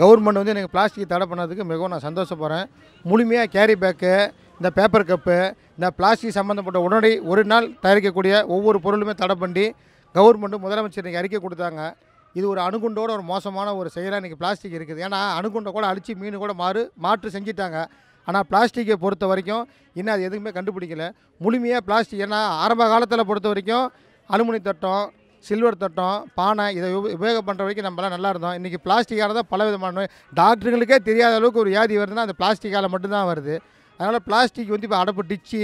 Government வந்து எனக்கு plastic தடை பண்ணதுக்கு மிகவும் நான் சந்தோஷப்படுறேன். முழுமையாக கேரி பேக்கு இந்த பேப்பர் கப்பு இந்த பிளாஸ்டிக் சம்மந்தப்பட்ட உடனடி ஒரு நாள் தயாரிக்கக்கூடிய ஒவ்வொரு பொருளுமே தடை பண்ணி கவர்மெண்ட்டு முதலமைச்சர் இன்றைக்கி அறிக்கை கொடுத்தாங்க. இது ஒரு அணுகுண்டோட ஒரு மோசமான ஒரு செயலாக இன்றைக்கி பிளாஸ்டிக் இருக்குது. ஏன்னா அணுகுண்டை கூட அழிச்சு மீன் கூட மாறு மாற்று செஞ்சிட்டாங்க. ஆனால் பிளாஸ்டிக்கை பொறுத்த வரைக்கும் இன்னும் அது எதுவுமே கண்டுபிடிக்கல. முழுமையாக பிளாஸ்டிக் ஏன்னா ஆரம்ப காலத்தில் பொறுத்த வரைக்கும் அலுமினி தட்டம் சில்வர் தட்டம் பானை இதை உப- உபயோகம் பண்ணுற வரைக்கும் நம்மளாம் நல்லா இருந்தோம். இன்றைக்கி பிளாஸ்டிக்காக தான் பல விதமான நோய் டாக்டருங்களுக்கே தெரியாத அளவுக்கு ஒரு வியாதி வருதுன்னா அந்த பிளாஸ்டிக்கால் மட்டும்தான் வருது. அதனால் பிளாஸ்டிக் வந்து இப்போ அடப்பு டிச்சு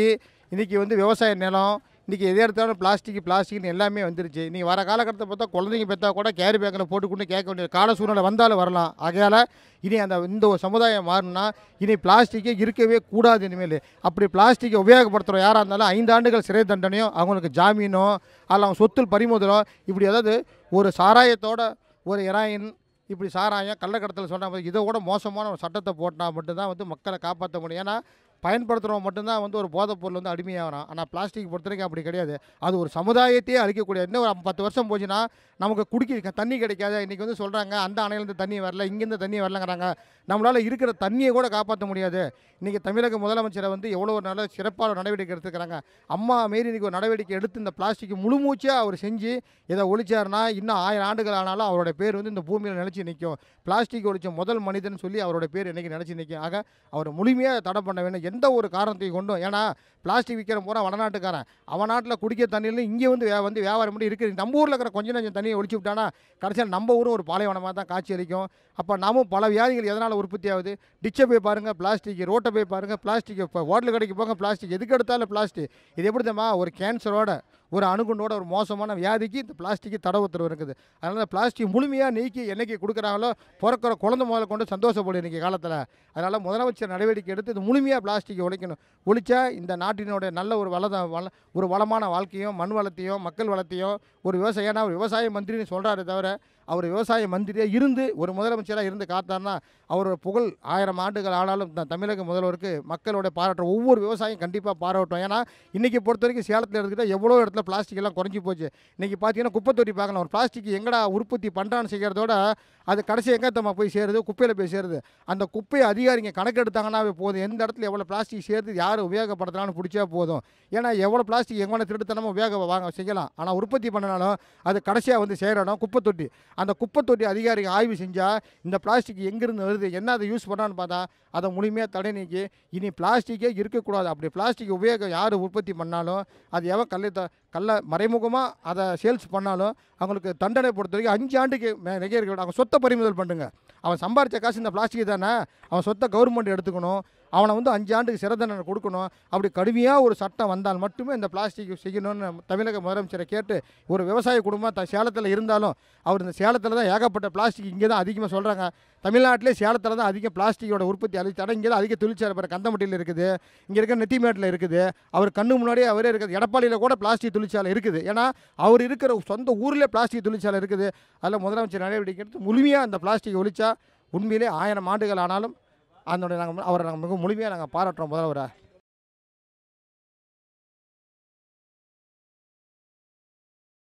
இன்றைக்கி வந்து விவசாய நிலம் இன்றைக்கி எதை எடுத்தாலும் பிளாஸ்டிக் பிளாஸ்டிக்னு எல்லாமே வந்துருச்சு. நீ வர காலகட்டத்தை பார்த்தா குழந்தைங்க பெற்றா கூட கேரி பேக்கில் போட்டுக்கொண்டு கேட்க வேண்டிய கால சூழ்நிலை வந்தாலும் வரலாம். ஆகையால் இனி அந்த இந்த ஒரு சமுதாயம் மாறினா இனி பிளாஸ்டிக்கே இருக்கவே கூடாது இனிமேல். அப்படி பிளாஸ்டிக்கை உபயோகப்படுத்துகிற யாராக இருந்தாலும் ஐந்து ஆண்டுகள் சிறை தண்டனையோ அவங்களுக்கு ஜாமீனோ அல்ல அவங்க சொத்தில் பறிமுதலோ இப்படி அதாவது ஒரு சாராயத்தோட ஒரு இராயின் இப்படி சாராயம் கள்ளக்கடத்தில் சொன்னால் இதை கூட மோசமான ஒரு சட்டத்தை போட்டால் மட்டும்தான் வந்து மக்களை காப்பாற்ற முடியும். ஏன்னா பயன்படுத்துகிறவங்க மட்டும்தான் வந்து ஒரு போதைப் பொருள் வந்து அடிமையாகிறான் ஆனால் பிளாஸ்டிக் பொறுத்த வரைக்கும் அப்படி கிடையாது. அது ஒரு சமுதாயத்தையே அழிக்கக்கூடிய இன்னும் ஒரு பத்து வருஷம் போச்சுன்னா நமக்கு குடிக்க தண்ணி கிடைக்காது. இன்றைக்கி வந்து சொல்கிறாங்க அந்த அணையிலேருந்து தண்ணி வரல இங்கேருந்து தண்ணி வரலங்கிறாங்க. நம்மளால் இருக்கிற தண்ணியை கூட காப்பாற்ற முடியாது. இன்றைக்கி தமிழக முதலமைச்சரை வந்து எவ்வளோ ஒரு நல்ல சிறப்பான நடவடிக்கை எடுத்துக்கிறாங்க அம்மா மாரி இன்றைக்கி ஒரு நடவடிக்கை எடுத்து இந்த பிளாஸ்டிக் முழுமூச்சியாக அவர் செஞ்சு இதை ஒழிச்சாருன்னா இன்னும் ஆயிரம் ஆண்டுகள் ஆனாலும் அவரோட பேர் வந்து இந்த பூமியில் நிலச்சி நிற்கும் பிளாஸ்டிக் ஒழிச்ச முதல் மனிதன் சொல்லி அவரோட பேர் இன்றைக்கி நினச்சி நிற்கும் ஆக அவர் முழுமையாக தடை பண்ண வேண்டும் எந்த ஒரு காரணத்தையும் கொண்டும் ஏன்னா பிளாஸ்டிக் விற்கிற பூரா வடநாட்டுக்காரன். அவன் நாட்டில் குடிக்க தண்ணியில் இங்கே வந்து வே வந்து வியாபாரம் பண்ணி இருக்குது நம்ம ஊரில் இருக்கிற கொஞ்சம் கொஞ்சம் தண்ணியை ஒழிச்சு விட்டானா கடைசியில் நம்ம ஊரும் ஒரு பாலைவனமாக தான் காட்சி அளிக்கும். அப்போ நாமும் பல வியாதிகள் எதனால் உற்பத்தி ஆகுது? டிச்சை போய் பாருங்கள் பிளாஸ்டிக் ரோட்டை போய் பாருங்கள் பிளாஸ்டிக் இப்போ ஹோட்டல் கடைக்கு போங்க பிளாஸ்டிக். எதுக்கு எடுத்தாலும் பிளாஸ்டிக். இது எப்படி தெரியுமா? ஒரு கேன்சரோட ஒரு அணுகுண்டோட ஒரு மோசமான வியாதிக்கு இந்த பிளாஸ்டிக்கு தடை உத்தரவு இருக்குது. அதனால் பிளாஸ்டிக் முழுமையாக நீக்கி என்னைக்கு கொடுக்குறாங்களோ பிறக்கிற குழந்தை முதல்ல கொண்டு சந்தோஷப்படும் இன்றைக்கி காலத்தில். அதனால் முதலமைச்சர் நடவடிக்கை எடுத்து இது முழுமையாக பிளாஸ்டிக்கை ஒழிக்கணும். ஒழிச்சா இந்த நாட்டினுடைய நல்ல ஒரு வள வள ஒரு வளமான வாழ்க்கையும் மண் வளத்தையும் மக்கள் வளத்தையும் ஒரு விவசாயனா ஒரு விவசாய மந்திரின்னு சொல்கிறாரு தவிர அவர் விவசாய மந்திரியாக இருந்து ஒரு முதலமைச்சராக இருந்து காத்தார்னா அவரோட புகழ் ஆயிரம் ஆண்டுகள் ஆனாலும் த- தமிழக முதல்வருக்கு மக்களோட பாராட்டுற ஒவ்வொரு விவசாயம் கண்டிப்பாக பாராட்டும். ஏன்னா இன்றைக்கி பொறுத்த வரைக்கும் சேலத்தில் எடுத்துக்கிட்டால் எவ்வளோ இடத்துல பிளாஸ்டிக் எல்லாம் குறைஞ்சி போச்சு. இன்றைக்கி பார்த்தீங்கன்னா குப்பை தொட்டி பார்க்கலாம். ஒரு பிளாஸ்டிக் எங்கடா உற்பத்தி பண்ணுறான்னு செய்கிறதோட அது கடைசி எங்கே தம்மா போய் சேருது குப்பையில் போய் சேருது. அந்த குப்பையை அதிகாரிங்க கணக்கெடுத்தாங்கன்னாவே போதும். எந்த இடத்துல எவ்வளோ பிளாஸ்டிக் சேருது யார் உபயோகப்படுத்துறான்னு பிடிச்சா போதும். ஏன்னா எவ்வளோ பிளாஸ்டிக் எங்கே திருட்டுத்தனமாக உபயோக வாங்க செய்யலாம். ஆனால் உற்பத்தி பண்ணினாலும் அது கடைசியாக வந்து சேரணும் குப்பை தொட்டி அந்த குப்பை தொட்டி அதிகாரிங்க ஆய்வு செஞ்சால் இந்த பிளாஸ்டிக் எங்கேருந்து வருது என்ன அதை யூஸ் பண்ணான்னு பார்த்தா அதை முழுமையாக தடை நீக்கி இனி பிளாஸ்டிக்கே இருக்கக்கூடாது. அப்படி பிளாஸ்டிக் உபயோகம் யார் உற்பத்தி பண்ணாலும் அது எவன் கல்லை த கல்லை மறைமுகமாக அதை சேல்ஸ் பண்ணாலும் அவங்களுக்கு தண்டனை பொறுத்த வரைக்கும் அஞ்சு ஆண்டுக்கு மே- அவங்க சொத்தை பறிமுதல் பண்ணுங்க. அவன் சம்பாரித்த காசு இந்த பிளாஸ்டிக் தானே? அவன் சொத்தை கவர்மெண்ட் எடுத்துக்கணும். அவனை வந்து அஞ்சு ஆண்டுக்கு சிறை தண்டனை கொடுக்கணும். அப்படி கடுமையாக ஒரு சட்டம் வந்தால் மட்டுமே இந்த பிளாஸ்டிக் செய்யணும்னு தமிழக முதலமைச்சரை கேட்டு ஒரு விவசாய குடும்பம் த சேலத்தில் இருந்தாலும் அவர் இந்த சேலத்தில் தான் ஏகப்பட்ட பிளாஸ்டிக் இங்கே தான் அதிகமாக சொல்கிறாங்க தமிழ்நாட்டிலே சேலத்தில் தான் அதிக பிளாஸ்டிக்கோட உற்பத்தி அழிச்சாடம் இங்கே தான் அதிக தொழிற்சாலை பிற கந்தமட்டியில் இருக்குது. இங்கே இருக்க நெத்திமேட்டில் இருக்குது. அவர் கண்ணு முன்னாடியே அவரே இருக்குது. எடப்பாடியில் கூட பிளாஸ்டிக் தொழிற்சாலை இருக்குது. ஏன்னா அவர் இருக்கிற சொந்த ஊரில் பிளாஸ்டிக் தொழிற்சாலை இருக்குது. அதில் முதலமைச்சர் நடவடிக்கை எடுத்து முழுமையாக அந்த பிளாஸ்டிக் ஒழிச்சா உண்மையிலே ஆயிரம் ஆண்டுகள் ஆனாலும் அதனுடைய நாங்கள் அவரை நாங்கள் மிக முழுமையாக நாங்கள் பாராட்டுறோம் முதல்வரை